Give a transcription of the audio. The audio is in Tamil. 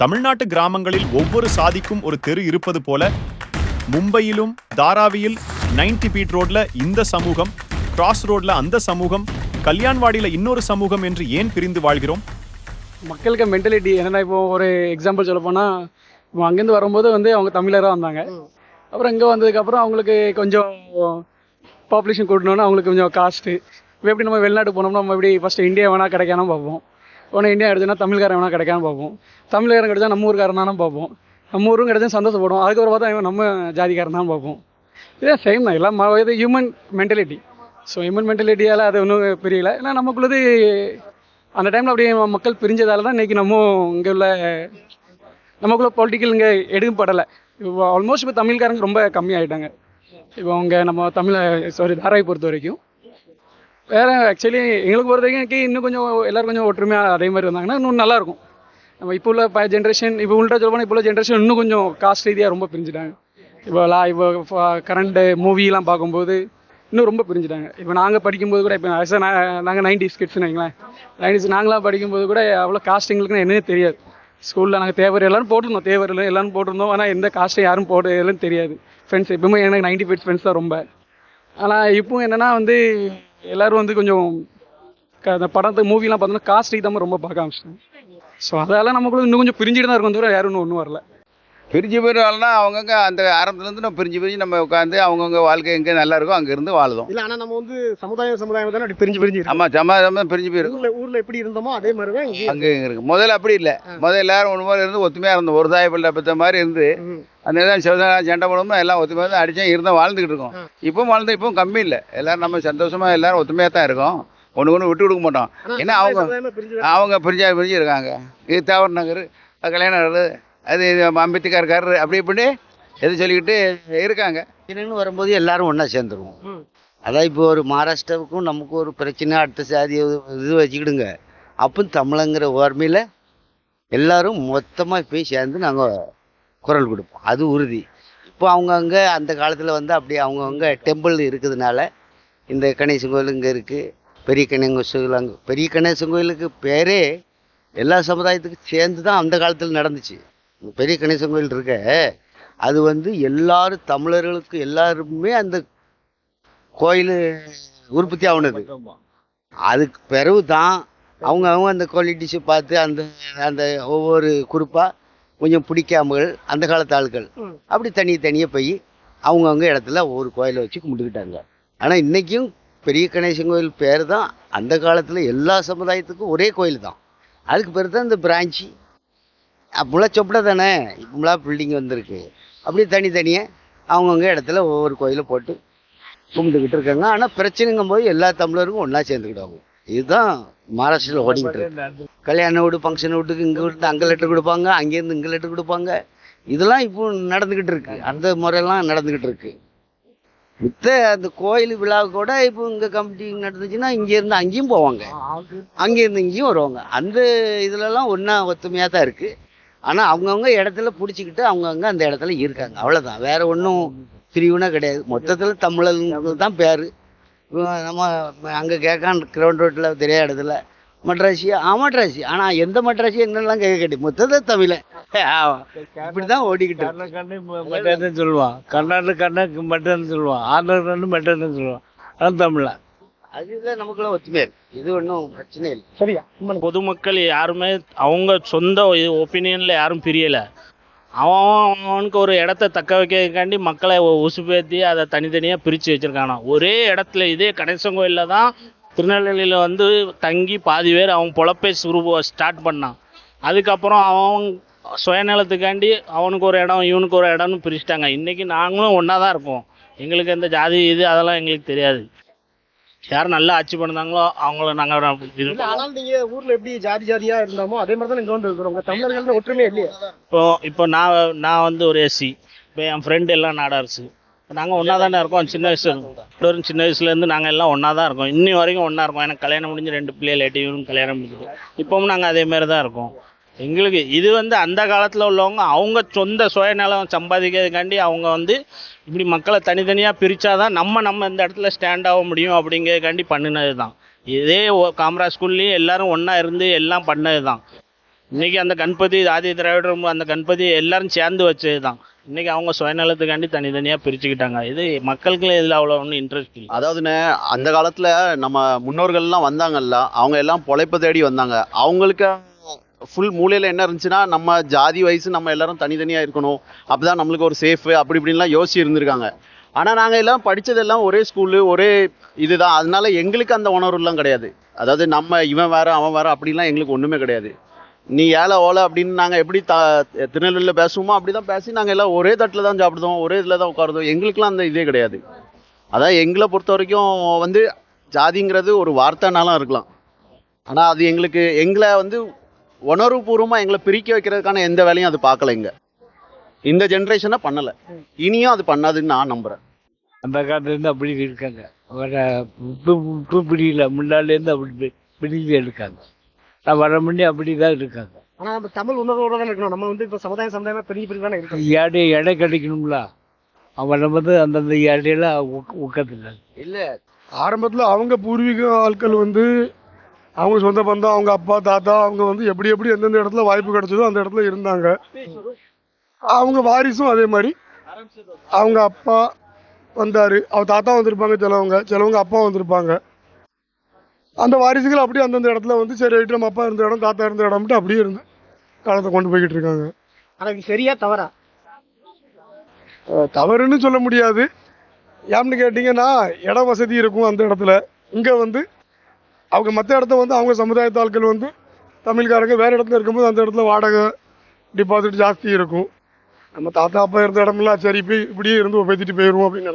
தமிழ்நாட்டு கிராமங்களில் ஒவ்வொரு சாதிக்கும் ஒரு தெரு இருப்பது போல மும்பையிலும் தாராவியில் 90 பீட் ரோட்ல இந்த சமூகம் கிராஸ் ரோட்ல அந்த சமூகம் கல்யாண்வாடியில இன்னொரு சமூகம் என்று ஏன் பிரிந்து வாழ்கிறோம்? மக்களுக்கு மென்டலிட்டி என்னன்னா இப்போ ஒரு எக்ஸாம்பிள் சொல்ல போனால் இப்போ அங்கேருந்து வரும்போது வந்து அவங்க தமிழராக வந்தாங்க. அப்புறம் இங்கே வந்ததுக்கப்புறம் அவங்களுக்கு கொஞ்சம் பாப்புலேஷன் கூட்டணும்னா அவங்களுக்கு கொஞ்சம் காஸ்ட்டு இப்போ எப்படி நம்ம வெளிநாட்டு போனோம்னா நம்ம எப்படி ஃபஸ்ட்டு இந்தியா வேணால் கிடைக்காம பார்ப்போம். உடனே இந்தியா கிடைச்சுன்னா தமிழ்காரன் வேணால் கிடைக்காம பார்ப்போம். தமிழ்காரன் கிடைச்சா நம்ம ஊருக்காரனானு பார்ப்போம். நம்ம ஊரும் கிடைச்சா சந்தோஷப்படுவோம். அதுக்கப்புறம் பார்த்தா இவன் நம்ம ஜாதிக்காரன் தான் பார்ப்போம். இதே சேம் தான். எல்லாம் இது ஹியூமன் மென்டாலிட்டி ஸோ ஹியூமன் மென்டாலிட்டியால் அது ஒன்றும் பெரியல. ஏன்னா நமக்குள்ளது அந்த டைமில் அப்படியே மக்கள் பிரிஞ்சதால தான் இன்றைக்கி நம்ம இங்கே உள்ள நமக்குள்ள பொலிட்டிக்கல் இங்கே எடுக்கப்படலை இப்போ ஆல்மோஸ்ட் இப்போ தமிழ்காரங்க ரொம்ப கம்மியாகிட்டாங்க இப்போ அவங்க நம்ம தமிழை சாரி தாராவை பொறுத்த வரைக்கும். வேறு ஆக்சுவலி எங்களுக்கு பொறுத்த வரைக்கும் இன்னும் கொஞ்சம் எல்லோரும் கொஞ்சம் ஒற்றுமையாக அதே மாதிரி இருந்தாங்கன்னா இன்னும் நல்லா இருக்கும் நம்ம இப்போ உள்ள ப ஜென்ரேஷன் இப்போ உள்ள சொல்ல போனால் இப்போ உள்ள ஜென்ரேஷன் இன்னும் கொஞ்சம் காஸ்ட் ரீதியாக ரொம்ப பிரிஞ்சுட்டாங்க. இப்போ லா இப்போ கரண்ட்டு மூவிலாம் பார்க்கும்போது இன்னும் ரொம்ப பிரிஞ்சுட்டாங்க. இப்போ நாங்கள் படிக்கும்போது கூட இப்போ ஆக்சுவலாக நான் நாங்கள் நைன்டி ஸ்கிட்ஸ்னு வைங்களேன். நைன்டிஸ் நாங்களாம் படிக்கும்போது கூட அவ்வளோ காஸ்ட் எங்களுக்குன்னு என்னன்னே தெரியாது. ஸ்கூலில் நாங்கள் தேவர் எல்லாரும் போட்டிருந்தோம். தேவர் எல்லாம் எல்லாரும் போட்டிருந்தோம். ஆனால் எந்த காஸ்ட்டும் யாரும் போடுறதுன்னு தெரியாது. ஃப்ரெண்ட்ஸ் எப்பவுமே எனக்கு நைன்டி ஃபைவ் ஃப்ரெண்ட்ஸ் தான் ரொம்ப. ஆனால் இப்போ என்னென்னா வந்து எல்லாரும் வந்து கொஞ்சம் அந்த படத்தை மூவிலாம் பார்த்தோம்னா காஸ்ட்லி தான் ரொம்ப பார்க்க ஆரம்பிச்சிட்டாங்க. ஸோ அதெல்லாம் நமக்குள்ள இன்னும் கொஞ்சம் பிரிஞ்சுட்டு தான் இருக்கும் தவிர யாரும் இன்னும் ஒன்றும் வரல. பிரிஞ்சு போயிடுவாள்னா அவங்கங்க அந்த ஆரம்பத்துலேருந்து நம்ம பிரிஞ்சு பிரிஞ்சு நம்ம உட்காந்து அவங்கவுங்க வாழ்க்கை எங்கே நல்லா இருக்கோ அங்கே இருந்து வாழுதோம். இல்ல ஆனா நம்ம வந்து சமுதாயம் சமுதாயம் தானே அப்படி பிரிஞ்சு பிரிஞ்சு. ஆமாம் சமாதானம் பிரிஞ்சு போயிடும் ஊர்ல ஊர்ல எப்படி இருந்தோமோ அதே மாதிரி தான் அங்கே இங்கே இருக்கு. முதல்ல அப்படி இல்லை. முதல்ல எல்லாரும் ஒன்று மாதிரி இருந்து ஒத்துமையாக இருந்தோம். ஒரு தாய் பிள்ளை பெற்ற மாதிரி இருந்து. அந்த தான் சிவதா சண்டை போடாமல் எல்லாம் ஒத்துமையாக தான் அடிச்சா இருந்தால் வாழ்ந்துக்கிட்டு இருக்கோம். இப்போ வாழ்ந்து இப்போ கம்மி இல்லை. எல்லாரும் நம்ம சந்தோஷமா எல்லாரும் ஒத்துமையாக தான் இருக்கோம். ஒன்று ஒன்று விட்டு கொடுக்க மாட்டோம். ஏன்னா அவங்க சமுதாயமா அவங்க பிரிஞ்சா பிரிஞ்சு இருக்காங்க. இது தேவர் நகர் அது கல்யாண நகர் அது இது அம்பேத்கர் காரர் அப்படி இப்படி எது சொல்லிக்கிட்டு இருக்காங்க. பிரச்சனைன்னு வரும்போது எல்லாரும் ஒன்றா சேர்ந்துருவோம். அதான் இப்போ ஒரு மகாராஷ்டிராவுக்கும் நமக்கு ஒரு பிரச்சனை அடுத்த சாதி இது வச்சுக்கிடுங்க. அப்போ தமிழங்கிற ஓர்மையில் எல்லாரும் மொத்தமாக போய் சேர்ந்து நாங்கள் குரல் கொடுப்போம். அது உறுதி. இப்போ அவங்கவுங்க அந்த காலத்தில் வந்து அப்படி அவங்கவுங்க டெம்பிள் இருக்கிறதுனால இந்த கணேசன் கோயில் இங்கே இருக்குது பெரிய கணேசன் கோயில் அங்கே பெரிய கணேசன் கோயிலுக்கு பேரே எல்லா சமுதாயத்துக்கும் சேர்ந்து தான் அந்த காலத்தில் நடந்துச்சு. பெரிய கணேசன் கோயில் இருக்க அது வந்து எல்லாரும் தமிழர்களுக்கு எல்லாருமே அந்த கோயில் உற்பத்தி ஆகுனது அதுக்கு பிறகு தான் அவங்க அவங்க அந்த குவாலிட்டிஸை பார்த்து அந்த அந்த ஒவ்வொரு குரூப்பாக கொஞ்சம் பிடிக்காமல் அந்த காலத்து ஆட்கள். அப்படி தனி தனியாக போய் அவங்கவுங்க இடத்துல ஒவ்வொரு கோயிலை வச்சு கும்பிட்டுக்கிட்டாங்க. ஆனால் இன்றைக்கும் பெரிய கணேசன் கோயில் பேர் தான் அந்த காலத்தில் எல்லா சமுதாயத்துக்கும் ஒரே கோயில் தான் அதுக்கு பேர் தான் இந்த பிரான்ச்சு. அப்போலாம் சொப்பட தானே? இப்போலாம் பில்டிங் வந்திருக்கு. அப்படியே தனித்தனியாக அவங்கவுங்க இடத்துல ஒவ்வொரு கோயிலை போட்டு கும்பிட்டுக்கிட்டு இருக்காங்க. ஆனால் பிரச்சனைங்கும் போது எல்லா தமிழருக்கும் ஒன்றா சேர்ந்துக்கிடுவாங்க. இதுதான் மகாராஷ்டிராவில் ஓடிக்கிட்டு இருக்கு. கல்யாண வீடு ஃபங்க்ஷன் வீட்டுக்கு இங்கே விட்டு அங்கே லெட்டர் கொடுப்பாங்க அங்கேருந்து இங்கே லெட்டர் கொடுப்பாங்க. இதெல்லாம் இப்போ நடந்துக்கிட்டு இருக்கு. அந்த முறையெல்லாம் நடந்துக்கிட்டு இருக்கு. மித்த அந்த கோயில் விழா கூட இப்போ இங்கே கமிட்டி நடந்துச்சுன்னா இங்கேருந்து அங்கேயும் போவாங்க. அங்கேருந்து இங்கேயும் வருவாங்க. அந்த இதுலலாம் ஒன்றா ஒத்துமையாக தான் இருக்குது ஆனால் அவங்கவுங்க இடத்துல பிடிச்சிக்கிட்டு அவங்கவுங்க அந்த இடத்துல இருக்காங்க. அவ்வளோதான் வேற ஒன்றும் பிரிவுனா கிடையாது. மொத்தத்தில் தமிழர்கள் தான் பேர் நம்ம அங்கே கேட்கான் கிரவுண்ட் ரோட்டில் தெரியாத இடத்துல மட்ராசி ஆ மட்ராசி. ஆனால் எந்த மட்ராசி என்னெல்லாம் கேட்க கிடையாது மொத்தத்தில் தமிழை. இப்படி தான் ஓடிக்கிட்டு கண்ணு சொல்லுவான். கர்நாடக கண்ணு மெட்டன்னு சொல்லுவான். ஆந்திர கண்ணு மெட்டன்னு சொல்லுவான். அதான் தமிழ. அதுதான் நமக்குள்ள ஒத்துமையா இருக்கு. இது ஒன்றும் பிரச்சனை இல்லை. சரியா? பொதுமக்கள் யாருமே அவங்க சொந்த ஒப்பீனியனில் யாரும் பிரியலை. அவன் அவனுக்கு ஒரு இடத்த தக்க வைக்கிறதுக்காண்டி மக்களை உசுப்பேத்தி அதை தனித்தனியாக பிரித்து வச்சுருக்கானா ஒரே இடத்துல இதே கணேசன் கோயிலில் தான் திருநெல்வேலியில் வந்து தங்கி பாதி பேர் அவன் பொழப்பை சுருப ஸ்டார்ட் பண்ணான். அதுக்கப்புறம் அவன் சுயநலத்துக்காண்டி அவனுக்கு ஒரு இடம் இவனுக்கு ஒரு இடம்னு பிரிச்சுட்டாங்க. இன்றைக்கி நாங்களும் ஒன்றா தான் இருக்கோம். எங்களுக்கு எந்த ஜாதி இது அதெல்லாம் எங்களுக்கு தெரியாது. யார் நல்லா ஆட்சி பண்ணாங்களோ அவங்கள நாங்கள் ஆனாலும் நீங்க ஊர்ல எப்படி ஜாதி ஜாதியா இருந்தோமோ அதே மாதிரி தான் இங்க வந்து இருக்கிறோம் தமிழர்கள் ஒற்றுமையா இல்லையா. இப்போ இப்போ நான் நான் வந்து ஒரு எஸ்சி. இப்போ என் ஃப்ரெண்டு எல்லாம் நாடார்ஸு நாங்கள் ஒன்றா தானே இருக்கோம். சின்ன வயசுல ஒரு சின்ன வயசுலேருந்து நாங்கள் எல்லாம் ஒன்றா தான் இருக்கோம். இன்னி வரைக்கும் ஒன்றா இருக்கோம். எனக்கு கல்யாணம் முடிஞ்சு ரெண்டு பிள்ளைகள் எட்டையும் கல்யாணம் முடிஞ்சது. இப்போவும் நாங்கள் அதே மாதிரி தான் இருக்கோம். எங்களுக்கு இது வந்து அந்த காலத்தில் உள்ளவங்க அவங்க சொந்த சுயநலம் சம்பாதிக்கிறதுக்காண்டி அவங்க வந்து இப்படி மக்களை தனித்தனியாக பிரித்தாதான் நம்ம நம்ம இந்த இடத்துல ஸ்டாண்ட் ஆக முடியும் அப்படிங்கிறதுக்காண்டி பண்ணினது தான் இதே காமராஜ் ஸ்கூல்லையும் எல்லாரும் ஒன்றா இருந்து எல்லாம் பண்ணது தான் இன்றைக்கி அந்த கணபதி ஆதி திராவிடர் அந்த கணபதி எல்லாரும் சேர்ந்து வச்சது தான் இன்றைக்கி அவங்க சுயநலத்துக்காண்டி தனித்தனியாக பிரிச்சுக்கிட்டாங்க. இது மக்களுக்கு இதில் அவ்வளோ ஒன்றும் இன்ட்ரெஸ்ட் இல்லை. அதாவதுண்ணே அந்த காலத்தில் நம்ம முன்னோர்கள்லாம் வந்தாங்கல்ல அவங்க எல்லாம் பொழைப்பு தேடி வந்தாங்க. அவங்களுக்கு ஃபுல் மூலையில் என்ன இருந்துச்சுன்னா நம்ம ஜாதி வயசு நம்ம எல்லாரும் தனித்தனியாக இருக்கணும். அப்பதான் நம்மளுக்கு ஒரு சேஃபு அப்படி இப்படின்லாம் யோசிச்சு இருந்திருக்காங்க. ஆனால் நாங்கள் எல்லாம் படித்ததெல்லாம் ஒரே ஸ்கூலு ஒரே இதுதான். அதனால எங்களுக்கு அந்த உணர்வுலாம் கிடையாது. அதாவது நம்ம இவன் வேற அவன் வேற அப்படிலாம் எங்களுக்கு ஒன்றுமே கிடையாது. நீ ஏழை ஓலை அப்படின்னு நாங்கள் எப்படி த திருநெல்வேலியில் பேசுவோமோ அப்படி தான் பேசி நாங்கள் எல்லாம் ஒரே தட்டில் தான் சாப்பிடுவோம் ஒரே இதில் தான் உட்காருதோம் எங்களுக்குலாம் அந்த இதே கிடையாது. அதான் எங்களை பொறுத்த வரைக்கும் வந்து ஜாதிங்கிறது ஒரு வார்த்தைனாலும் இருக்கலாம். ஆனால் அது எங்களுக்கு எங்களை வந்து உணர்வுபூர்வமாக எங்களை பிரிக்க வைக்கிறதுக்கான எந்த வேலையும் அது பார்க்கல இங்க. இந்த ஜென்ரேஷனை பண்ணலை. இனியும் அது பண்ணாதுன்னு நான் நம்புகிறேன் அந்த காலத்துலேருந்து அப்படி இருக்காங்க. வர இப்போ பிடிக்கல முன்னாலேருந்து அப்படி பிடிக்கல இருக்காங்க. நான் வர முன்னே அப்படி தான் இருக்காங்க. ஆனா நம்ம தமிழ் உணர்வோட தான் இருக்கணும். நம்ம வந்து இப்ப சமுதாயம் சமுதாயமா பெரிய பெரிய தானே இருக்கோம். ஏடை எடை கிடைக்கணும்ல? அவன் வந்து அந்தந்த ஏடையெல்லாம் உட்காந்துருக்காங்க இல்லை. ஆரம்பத்தில் அவங்க பூர்வீக ஆட்கள் வந்து அவங்க சொந்த பந்தம் அவங்க அப்பா தாத்தா அவங்க வந்து எப்படி எப்படி எந்தெந்த இடத்துல வாய்ப்பு கிடைச்சதோ அந்த இடத்துல இருந்தாங்க. அவங்க வாரிசும் அதே மாதிரி. அவங்க அப்பா வந்தாரு. அவங்க தாத்தா வந்திருப்பாங்க சிலவங்க சிலவங்க அப்பா வந்திருப்பாங்க. அந்த வாரிசுகள் அப்படியே அந்தந்த இடத்துல வந்து சரி ரைட்டு நம்ம அப்பா இருந்த இடம் தாத்தா இருந்த இடம்ட்டு அப்படியே இருந்து காலத்தை கொண்டு போய்கிட்டு இருக்காங்க. ஆனா இது சரியா தவறா? தவறுன்னு சொல்ல முடியாது. ஏன்னு கேட்டிங்கன்னா இட வசதி இருக்கும் அந்த இடத்துல. இங்கே வந்து அவங்க மற்ற இடத்த வந்து அவங்க சமுதாயத்து ஆட்கள் வந்து தமிழ்காரங்க வேறு இடத்துல இருக்கும்போது அந்த இடத்துல வாடகை டிபாசிட் ஜாஸ்தி இருக்கும். நம்ம தாத்தா அப்பா இருந்த இடமெல்லாம் சரி போய் இப்படியே இருந்து பேத்திட்டு போயிடுவோம் அப்படின்னு